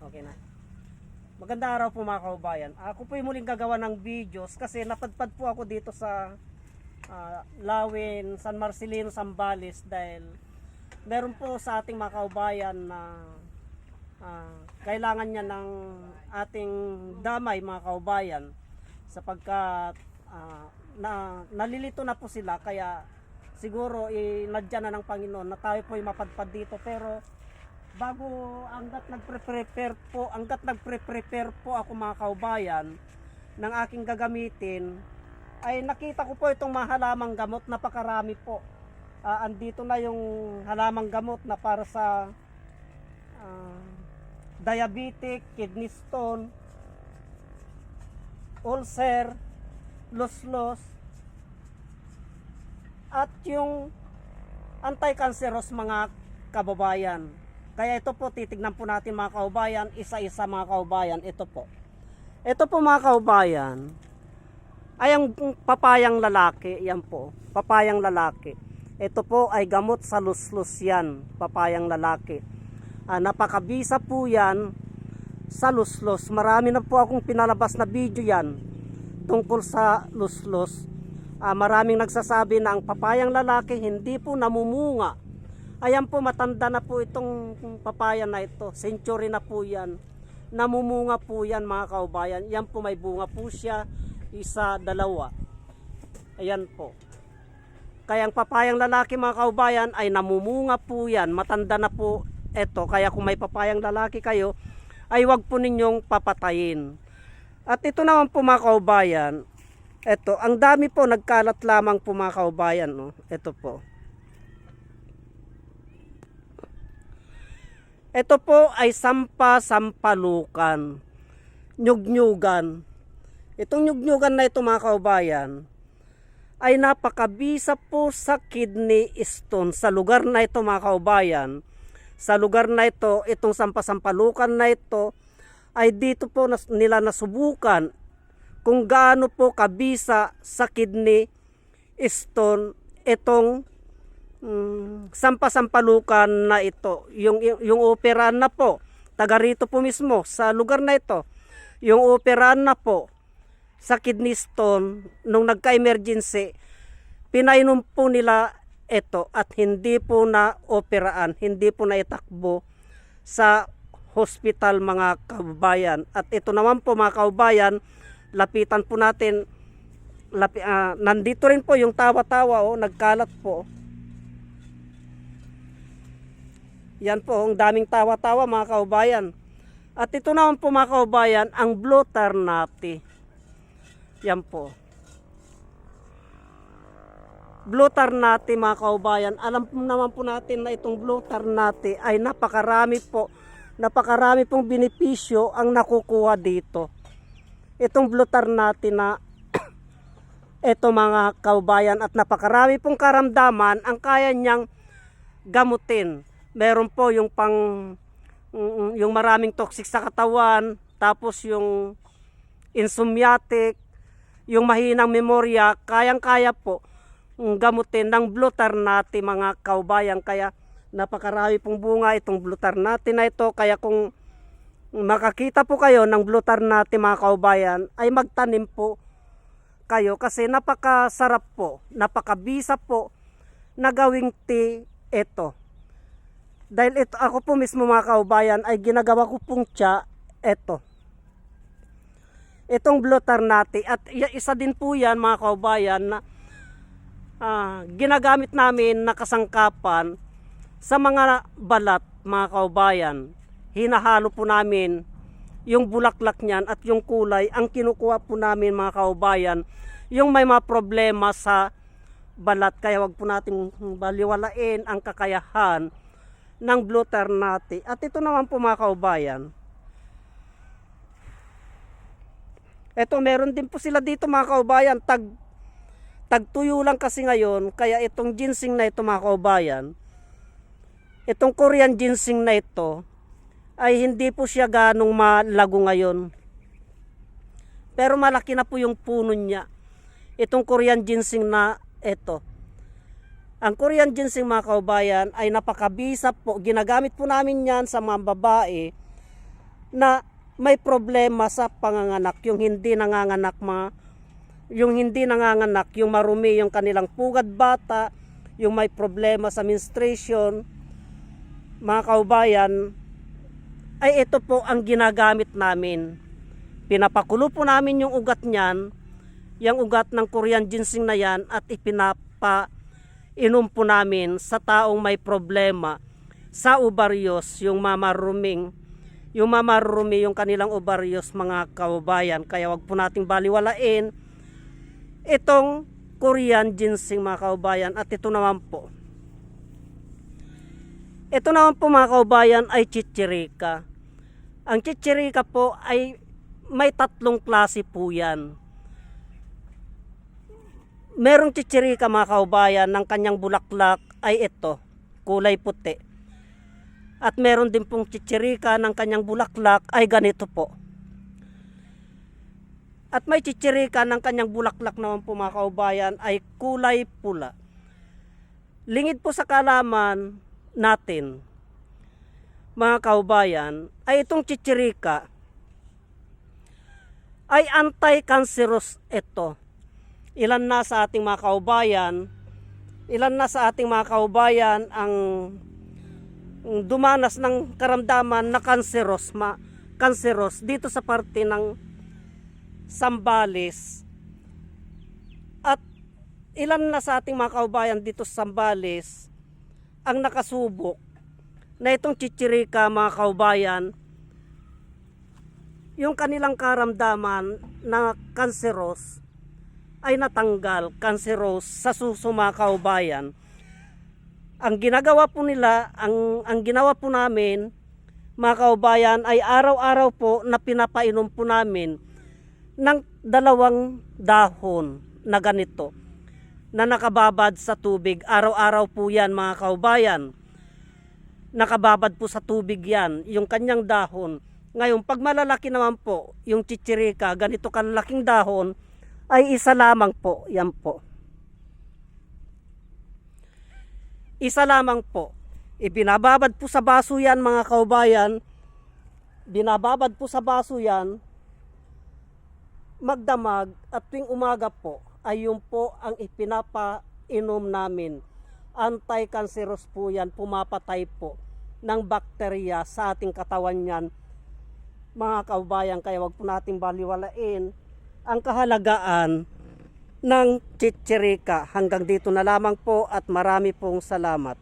Okay na. Magandang araw po mga kaubayan. Ako po yung muling gagawa ng videos kasi napadpad po ako dito sa ah, Lawin, San Marcelino, Zambales dahil meron po sa ating mga kaubayan na ah, kailangan niya ng ating damay mga kaubayan sapagkat ah, na, nalilito na po sila kaya siguro inadya na ng Panginoon na tayo po ay mapadpad dito pero bago hanggat nagpre-prepare po, hanggat nagpre-prepare po ako mga kaubayan ng aking gagamitin, ay nakita ko po itong mga halamang gamot, napakarami po. Ah, andito na yung halamang gamot na para sa ah, diabetic, kidney stone, ulcer, los-los, at yung anti-cancerous mga kababayan. Kaya ito po, titignan po natin mga kaubayan, isa-isa mga kaubayan, ito po. Ito po mga kaubayan, ay ang papayang lalaki, yan po, papayang lalaki. Ito po ay gamot sa luslus yan, papayang lalaki. Ah, napakabisa po yan sa luslos. Marami na po akong pinalabas na video yan tungkol sa luslos. Ah, maraming nagsasabi na ang papayang lalaki hindi po namumunga. Ayan po, matanda na po itong papaya na ito. Century na po yan. Namumunga po yan mga kaubayan. Yan po may bunga po siya. Isa, dalawa. Ayan po. Kaya ang papayang lalaki mga kaubayan ay namumunga po yan. Matanda na po ito. Kaya kung may papayang lalaki kayo, ay wag po ninyong papatayin. At ito naman po mga kaubayan, ito, ang dami po nagkalat lamang po mga kaubayan. No? Ito po. Ito po ay sampa-sampalukan. Nyugnyugan. Itong nyugnyugan na ito mga kaubayan ay napakabisa po sa kidney stone sa lugar na ito mga kaubayan. Sa lugar na ito, itong sampa-sampalukan na ito ay dito po nila nasubukan kung gaano po kabisa sa kidney stone itong mm, sampasampalukan na ito. Yung, yung, yung operaan na po, taga rito po mismo sa lugar na ito. Yung operaan na po sa kidney stone nung nagka-emergency, pinainom po nila ito at hindi po na operaan, hindi po na itakbo sa hospital mga kababayan. At ito naman po mga kababayan, lapitan po natin, lapi, ah, nandito rin po yung tawa-tawa, oh, nagkalat po. Yan po, ang daming tawa-tawa mga kaubayan. At ito naman po mga kaubayan, ang blue tarnati. Yan po. Blue tarnati mga kaubayan. Alam po naman po natin na itong blue tarnati ay napakarami po, napakarami pong benepisyo ang nakukuha dito. Itong blue tarnati na ito mga kaubayan at napakarami pong karamdaman ang kaya niyang gamutin. Meron po yung pang mm, yung maraming toxic sa katawan, tapos yung insomniatic, yung mahinang memorya, kayang-kaya po mm, gamutin ng blue tarnati mga kaubayan. Kaya napakarami pong bunga itong blue tarnati na ito. Kaya kung makakita po kayo ng blue tarnati mga kaubayan, ay magtanim po kayo kasi napakasarap po, napakabisa po na gawing tea ito. Dahil ito ako po mismo mga kaubayan ay ginagawa ko pong tsa ito. Itong blue tarnati at isa din po yan mga kaubayan na ah, ginagamit namin na kasangkapan sa mga balat mga kaubayan. Hinahalo po namin yung bulaklak niyan at yung kulay ang kinukuha po namin mga kaubayan yung may mga problema sa balat kaya wag po natin baliwalain ang kakayahan ng blue ternati at ito naman po mga kaubayan ito meron din po sila dito mga kaubayan tag tagtuyo lang kasi ngayon kaya itong ginseng na ito mga kaubayan itong Korean ginseng na ito ay hindi po siya ganong malago ngayon. Pero malaki na po yung puno niya. Itong Korean ginseng na ito. Ang Korean ginseng mga kaubayan ay napakabisa po. Ginagamit po namin yan sa mga babae na may problema sa panganganak, yung hindi nanganganak mga yung hindi nanganganak, yung marumi yung kanilang pugad bata, yung may problema sa menstruation, mga kaubayan, ay ito po ang ginagamit namin. Pinapakulo po namin yung ugat niyan, yung ugat ng Korean ginseng na yan at ipinapa inom po namin sa taong may problema sa ovaryos, yung mamaruming, yung mamarumi yung kanilang ovaryos mga kaubayan. Kaya wag po nating baliwalain itong Korean ginseng mga kaubayan at ito naman po. Ito naman po mga kaubayan ay chichirika. Ang chichirika po ay may tatlong klase po yan. Merong chichirika mga kaubayan ng kanyang bulaklak ay ito, kulay puti. At meron din pong chichirika ng kanyang bulaklak ay ganito po. At may chichirika ng kanyang bulaklak naman po mga kaubayan ay kulay pula. Lingid po sa kalaman natin, mga kaubayan, ay itong chichirika ay anti-cancerous ito. Ilan na sa ating mga kaubayan, ilan na sa ating mga kaubayan ang dumanas ng karamdaman na cancerous, ma, cancerous dito sa parte ng Sambales. At ilan na sa ating mga kaubayan dito sa Sambales ang nakasubok na itong chichirika mga kaubayan yung kanilang karamdaman na cancerous ay natanggal cancerous sa suso mga kaubayan. Ang ginagawa po nila, ang, ang ginawa po namin mga kaubayan ay araw-araw po na pinapainom po namin ng dalawang dahon na ganito na nakababad sa tubig. Araw-araw po yan mga kaubayan. Nakababad po sa tubig yan, yung kanyang dahon. Ngayon, pag malalaki naman po, yung chichirika, ganito kalaking dahon, ay isa lamang po. Yan po. Isa lamang po. Ibinababad po sa baso yan mga kaubayan. Binababad po sa baso yan. Magdamag at tuwing umaga po ay yun po ang ipinapainom namin. Anti-cancerous po yan. Pumapatay po ng bakterya sa ating katawan yan mga kaubayan kaya wag po natin baliwalain ang kahalagaan ng chichirika. Hanggang dito na lamang po at marami pong salamat.